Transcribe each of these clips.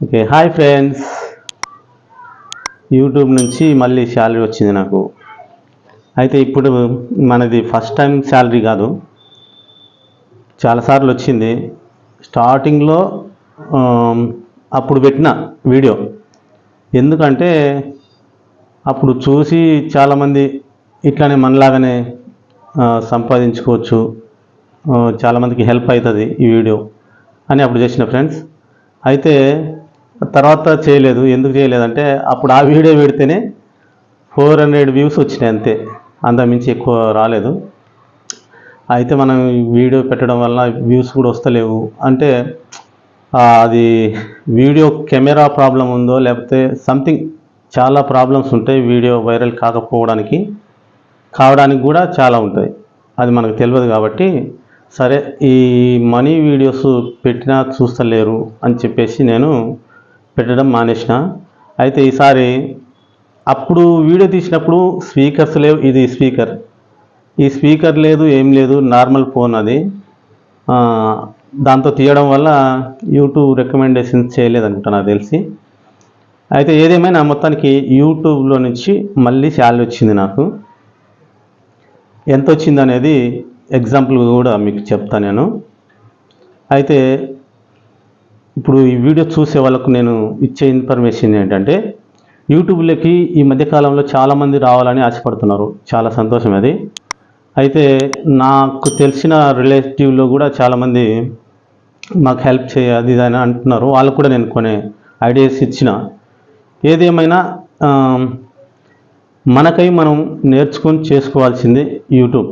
Okay hi friends YouTube నుంచి మళ్ళీ salary వచ్చింది నాకు. అయితే ఇప్పుడు మనది ఫస్ట్ టైం శాలరీ కాదు. చాలాసార్లు వచ్చింది. స్టార్టింగ్లో అప్పుడు పెట్టిన వీడియో ఎందుకంటే అప్పుడు చూసి చాలామంది ఇట్లానే మనలాగానే సంపాదించుకోవచ్చు. చాలామందికి హెల్ప్ అవుతుంది ఈ వీడియో అని అప్పుడు చేసిన ఫ్రెండ్స్ అయితే తర్వాత చేయలేదు. ఎందుకు చేయలేదంటే అప్పుడు ఆ వీడియో పెడితేనే ఫోర్ హండ్రెడ్ వ్యూస్ వచ్చినాయి అంతే. అంతమించి ఎక్కువ రాలేదు. అయితే మనం వీడియో పెట్టడం వల్ల వ్యూస్ కూడా వస్తలేవు. అంటే అది వీడియో కెమెరా ప్రాబ్లం ఉందో లేకపోతే సంథింగ్ చాలా ప్రాబ్లమ్స్ ఉంటాయి వీడియో వైరల్ కాకపోవడానికి కావడానికి కూడా చాలా ఉంటాయి. అది మనకు తెలియదు కాబట్టి సరే ఈ మనీ వీడియోస్ పెట్టినా చూస్తలేరు అని చెప్పేసి నేను పెట్టడం మానేసిన. అయితే ఈసారి అప్పుడు వీడియో తీసినప్పుడు స్పీకర్స్ లేవు. ఇది స్పీకర్. ఈ స్పీకర్ లేదు ఏం లేదు నార్మల్ ఫోన్ అది. దాంతో తీయడం వల్ల యూట్యూబ్ రికమెండేషన్స్ చేయలేదనుకుంటా నాకు తెలిసి. అయితే ఏదేమైనా మొత్తానికి యూట్యూబ్లో నుంచి మళ్ళీ శాలరీ వచ్చింది నాకు. ఎంత వచ్చింది అనేది ఎగ్జాంపుల్ కూడా మీకు చెప్తా నేను. అయితే ఇప్పుడు ఈ వీడియో చూసే వాళ్ళకు నేను ఇచ్చే ఇన్ఫర్మేషన్ ఏంటంటే యూట్యూబ్లోకి ఈ మధ్యకాలంలో చాలామంది రావాలని ఆశపడుతున్నారు. చాలా సంతోషం అది. అయితే నాకు తెలిసిన రిలేటివ్లో కూడా చాలామంది మాకు హెల్ప్ చేయాలి ఇది అని అంటున్నారు. వాళ్ళకు కూడా నేను కొన్ని ఐడియాస్ ఇచ్చిన. ఏదేమైనా మనకై మనం నేర్చుకొని చేసుకోవాల్సింది యూట్యూబ్.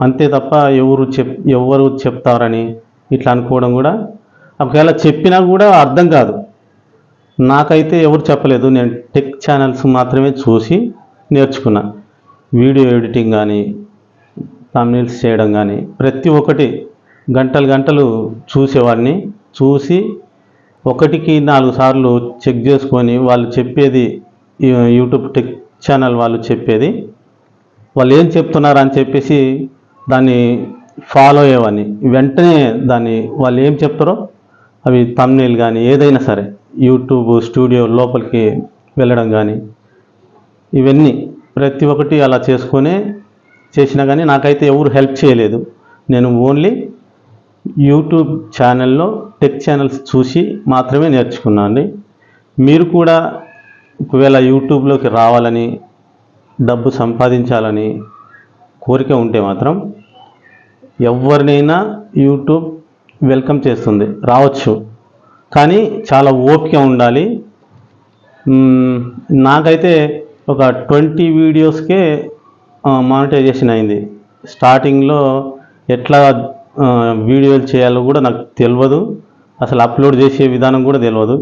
అంతే తప్ప ఎవరు చెప్ ఎవరు చెప్తారని ఇట్లా అనుకోవడం కూడా ఒకవేళ చెప్పినా కూడా అర్థం కాదు. నాకైతే ఎవరు చెప్పలేదు. నేను టెక్ ఛానల్స్ మాత్రమే చూసి నేర్చుకున్నా. వీడియో ఎడిటింగ్ కానీ తమిళ్స్ చేయడం కానీ ప్రతి ఒక్కటి గంటలు గంటలు చూసేవాడిని. చూసి ఒకటికి నాలుగు సార్లు చెక్ చేసుకొని వాళ్ళు చెప్పేది యూట్యూబ్ టెక్ ఛానల్ వాళ్ళు చెప్పేది. వాళ్ళు ఏం చెప్తున్నారు అని చెప్పేసి దాన్ని ఫాలో అయ్యేవాడిని. వెంటనే దాన్ని వాళ్ళు ఏం చెప్తారో అవి తమ్నేల్ కానీ ఏదైనా సరే యూట్యూబ్ స్టూడియో లోపలికి వెళ్ళడం కానీ ఇవన్నీ ప్రతి ఒక్కటి అలా చేసుకునే చేసినా కానీ నాకైతే ఎవరు హెల్ప్ చేయలేదు. నేను ఓన్లీ యూట్యూబ్ ఛానల్లో టెక్ ఛానల్స్ చూసి మాత్రమే నేర్చుకున్నాను అండి. మీరు కూడా ఒకవేళ యూట్యూబ్లోకి రావాలని డబ్బు సంపాదించాలని కోరిక ఉంటే మాత్రం ఎవరినైనా యూట్యూబ్ వెల్కమ్ చేస్తుంది. రావచ్చు. కానీ చాలా ఓపిక ఉండాలి. నాకైతే ఒక ట్వంటీ వీడియోస్కే మానిటైజేషన్ అయింది. స్టార్టింగ్లో ఎట్లా వీడియోలు చేయాలో కూడా నాకు తెలియదు. అసలు అప్లోడ్ చేసే విధానం కూడా తెలియదు.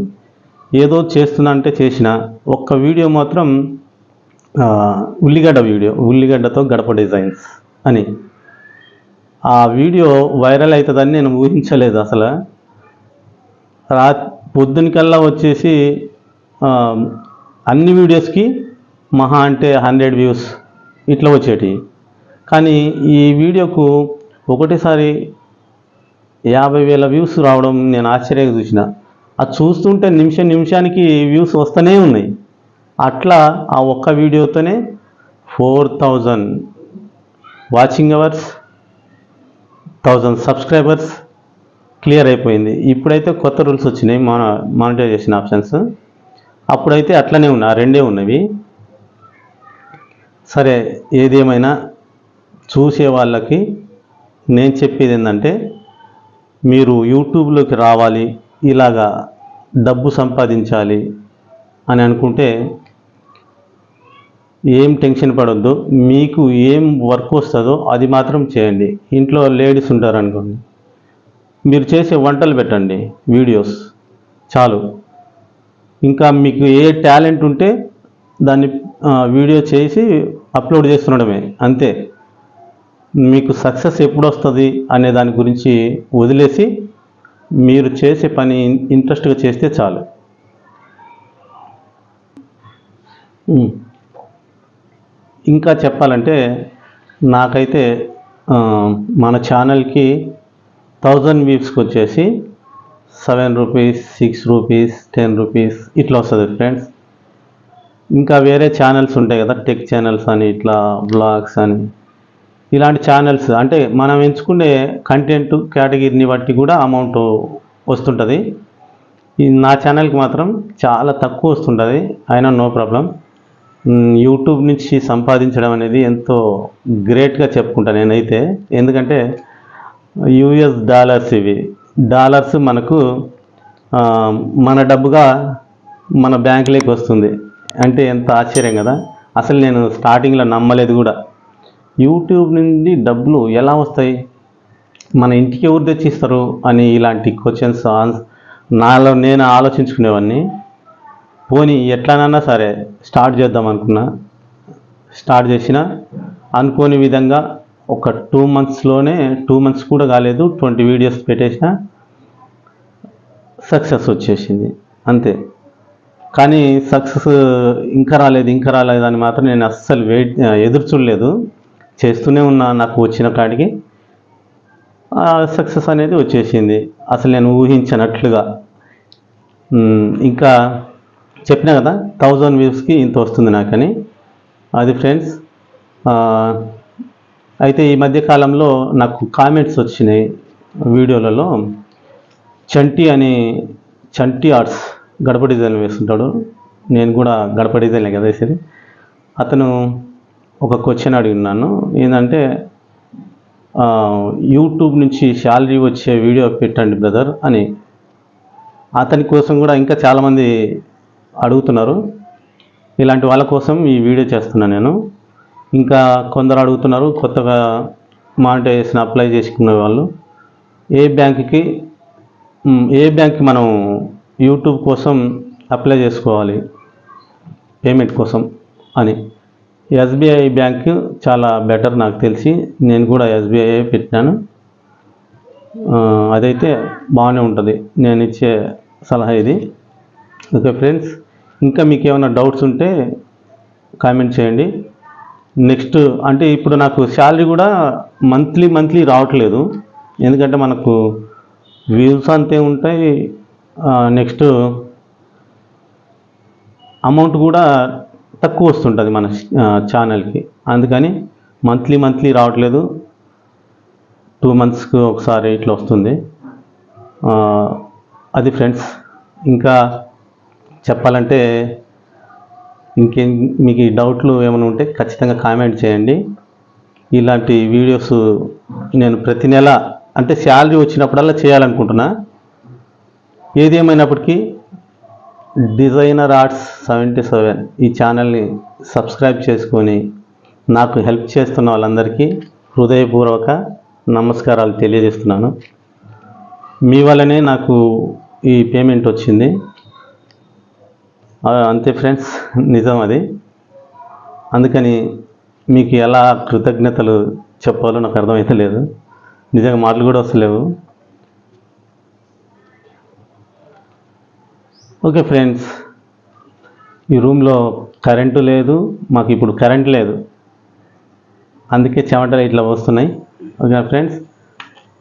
ఏదో చేస్తున్నా అంటే చేసిన. ఒక్క వీడియో మాత్రం ఉల్లిగడ్డ వీడియో ఉల్లిగడ్డతో గడప డిజైన్స్ అని. ఆ వీడియో వైరల్ అవుతుందని నేను ఊహించలేదు అసలు. రా పొద్దునకల్లా వచ్చేసి అన్ని వీడియోస్కి మహా అంటే హండ్రెడ్ వ్యూస్ ఇట్లా వచ్చేటివి కానీ ఈ వీడియోకు ఒకటేసారి యాభై వేల వ్యూస్ రావడం నేను ఆశ్చర్యంగా చూసిన. అది చూస్తుంటే నిమిషం నిమిషానికి వ్యూస్ వస్తూనే ఉన్నాయి. అట్లా ఆ ఒక్క వీడియోతోనే four thousand watching hours thousand subscribers clear అయిపోయింది. ఇప్పుడైతే కొత్త రూల్స్ వచ్చినాయి మన మానిటైజేషన్ ఆప్షన్స్. అప్పుడైతే అట్లనే ఉన్నా రెండే ఉన్నవి. సరే ఏదేమైనా చూసే వాళ్ళకి నేను చెప్పేది ఏంటంటే మీరు యూట్యూబ్లోకి రావాలి ఇలాగా డబ్బు సంపాదించాలి అని అనుకుంటే ఏం టెన్షన్ పడొద్దు మీకు ఏం వర్క్ వస్తుందో అది మాత్రం చేయండి. ఇంట్లో లేడీస్ ఉంటారు అనుకోండి. మీరు చేసే వంటలు పెట్టండి వీడియోస్. చాలు. ఇంకా మీకు ఏ టాలెంట్ ఉంటే దాన్ని వీడియో చేసి అప్లోడ్ చేస్తుండడమే అంతే. మీకు సక్సెస్ ఎప్పుడు వస్తుంది అనే దాని గురించి వదిలేసి మీరు చేసే పని ఇంట్రెస్ట్గా చేస్తే చాలు. ఇంకా చెప్పాలంటే నాకైతే మన ఛానల్కి థౌజండ్ వ్యూస్కి వచ్చేసి seven rupees six rupees ten rupees ఇట్లా వస్తుంది ఫ్రెండ్స్. ఇంకా వేరే ఛానల్స్ ఉంటాయి కదా టెక్ ఛానల్స్ అని ఇట్లా బ్లాగ్స్ అని. ఇలాంటి ఛానల్స్ అంటే మనం ఎంచుకునే కంటెంట్ కేటగిరీని బట్టి కూడా అమౌంట్ వస్తుంటుంది. ఈ నా ఛానల్కి మాత్రం చాలా తక్కువ వస్తుంటుంది అయినా నో ప్రాబ్లం. యూట్యూబ్ నుంచి సంపాదించడం అనేది ఎంతో గ్రేట్గా చెప్పుకుంటాను నేనైతే. ఎందుకంటే యూఎస్ డాలర్స్ ఇవి. డాలర్స్ మనకు మన డబ్బుగా మన బ్యాంకులోకి వస్తుంది. అంటే ఎంత ఆశ్చర్యం కదా. అసలు నేను స్టార్టింగ్లో నమ్మలేదు కూడా. యూట్యూబ్ నుండి డబ్బులు ఎలా వస్తాయి? మన ఇంటికి ఎవరు తెచ్చిస్తారు అని ఇలాంటి క్వశ్చన్స్ నాలో నేను ఆలోచించుకునేవాడిని పోనీ ఎట్లానన్నా సరే స్టార్ట్ చేద్దాం అనుకున్నా. స్టార్ట్ చేసిన అనుకోని విధంగా ఒక టూ మంత్స్లోనే టూ మంత్స్ కూడా కాలేదు ట్వంటీ వీడియోస్ పెట్టేసిన సక్సెస్ వచ్చేసింది. అంతే. కానీ సక్సెస్ ఇంకా రాలేదు ఇంకా రాలేదు అని మాత్రం నేను అస్సలు వెయిట్ ఎదురు చూడలేదు. చేస్తూనే ఉన్నా నాకు వచ్చిన కాడికి. సక్సెస్ అనేది వచ్చేసింది. అసలు నేను ఊహించినట్లుగా. ఇంకా చెప్పినా కదా థౌజండ్ వ్యూస్కి ఇంత వస్తుంది నాకని. అది ఫ్రెండ్స్ అయితే ఈ మధ్య కాలంలో నాకు కామెంట్స్ వచ్చినాయి వీడియోలలో. చంటి అని చంటి ఆర్ట్స్ గడప డిజైన్ వేస్తుంటాడు. నేను కూడా గడప డిజైన్లే కదా వేసేది. అతను ఒక క్వశ్చన్ అడిగినాను ఏంటంటే యూట్యూబ్ నుంచి శాలరీ వచ్చే వీడియో పెట్టండి బ్రదర్ అని. అతని కోసం కూడా ఇంకా చాలామంది అడుగుతున్నారు. ఇలాంటి వాళ్ళ కోసం ఈ వీడియో చేస్తున్నాను నేను. ఇంకా కొందరు అడుగుతున్నారు కొత్తగా మానిటైజేషన్ అప్లై చేసుకునే వాళ్ళు. ఏ బ్యాంక్కి ఏ బ్యాంక్కి మనం యూట్యూబ్ కోసం అప్లై చేసుకోవాలి? పేమెంట్ కోసం అని. ఎస్బీఐ బ్యాంక్ చాలా బెటర్ నాకు తెలిసి. నేను కూడా ఎస్బీఐ పెట్టినాను. అదైతే బాగానే ఉంటుంది. నేను ఇచ్చే సలహా ఇది. ఓకే ఫ్రెండ్స్ ఇంకా మీకు ఏమైనా డౌట్స్ ఉంటే కామెంట్ చేయండి. నెక్స్ట్ అంటే ఇప్పుడు నాకు శాలరీ కూడా మంత్లీ మంత్లీ రావట్లేదు. ఎందుకంటే మనకు వ్యూస్ అంతే ఉంటాయి. నెక్స్ట్ అమౌంట్ కూడా తక్కువ వస్తుంటుంది మన ఛానల్కి. అందుకని మంత్లీ మంత్లీ రావట్లేదు. టూ మంత్స్కి ఒకసారి ఇట్లా వస్తుంది. అది ఫ్రెండ్స్ ఇంకా చెప్పాలంటే ఇంకేం మీకు డౌట్లు ఏమైనా ఉంటే ఖచ్చితంగా కామెంట్ చేయండి. ఇలాంటి వీడియోస్ నేను ప్రతి నెల అంటే శాలరీ వచ్చినప్పుడల్లా చేయాలనుకుంటున్నా. ఏది ఏమైనప్పటికీ డిజైనర్ ఆర్ట్స్ సెవెంటీ సెవెన్ ఈ ఛానల్ని సబ్స్క్రైబ్ చేసుకొని నాకు హెల్ప్ చేస్తున్న వాళ్ళందరికీ హృదయపూర్వక నమస్కారాలు తెలియజేస్తున్నాను. మీ వల్లనే నాకు ఈ పేమెంట్ వచ్చింది. అంతే ఫ్రెండ్స్ నిజం అది. అందుకని మీకు ఎలా కృతజ్ఞతలు చెప్పాలో నాకు అర్థమైతే లేదు. నిజంగా మాటలు కూడా వస్తలేవు. ఓకే ఫ్రెండ్స్ ఈ రూమ్లో కరెంటు లేదు మాకు ఇప్పుడు కరెంట్ లేదు. అందుకే చెమటలు ఇట్లా వస్తున్నాయి okay friends?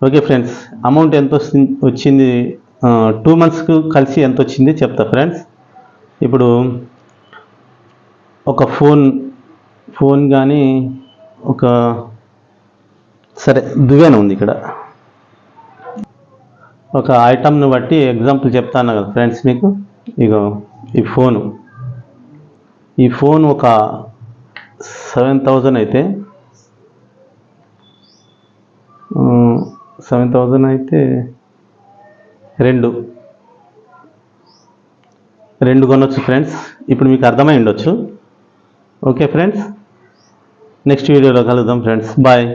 Okay friends amount ఎంత వస్తుంది వచ్చింది టూ మంత్స్కు కలిసి ఎంత వచ్చింది చెప్తా ఫ్రెండ్స్. ఇప్పుడు ఒక ఫోన్ ఫోన్ కానీ ఒక సరే దువ్వెన ఉంది ఇక్కడ. ఒక ఐటమ్ను బట్టి ఎగ్జాంపుల్ చెప్తాను కదా ఫ్రెండ్స్ మీకు. ఇగో ఈ ఫోను. ఈ ఫోన్ ఒక సెవెన్ థౌజండ్ అయితే సెవెన్ థౌజండ్ అయితే రెండు. రెండు కొనొచ్చు ఫ్రెండ్స్. ఇప్పుడు మీకు అర్థమై ఉండొచ్చు. Okay friends? నెక్స్ట్ వీడియోలో కలుద్దాం ఫ్రెండ్స్. బాయ్.